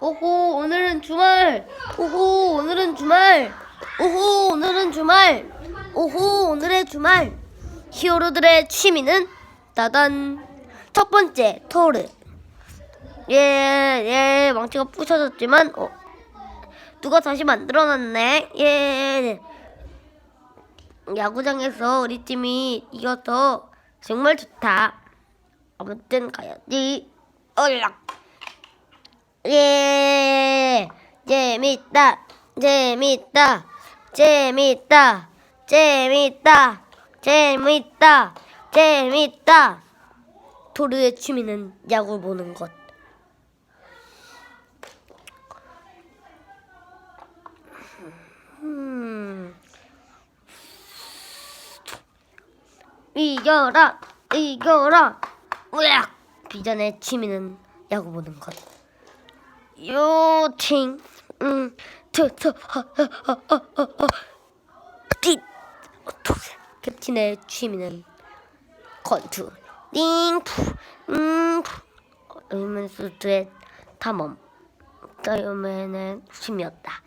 오호 오늘은 주말. 오호 오늘은 주말. 오호 오늘은 주말. 오호 오늘의 주말. 히어로들의 취미는 따단. 첫 번째 토르. 예예 망치가 부셔졌지만 어. 누가 다시 만들어놨네? 예. 야구장에서 우리 팀이 이겨서 정말 좋다. 아무튼 가야지. 얼락 예 재밌다 재밌다 재밌다 재밌다 재밌다 재밌다. 토르의 취미는 야구 보는 것. 음. 이겨라 이겨라. 으악! 비전의 취미는 야구 보는 것 요 팅. 음. 트트 띠. 캡틴의 취미는 권투. 띵 푸 음푸. 얼맨수트의 탐험. 다이어맨의 취미였다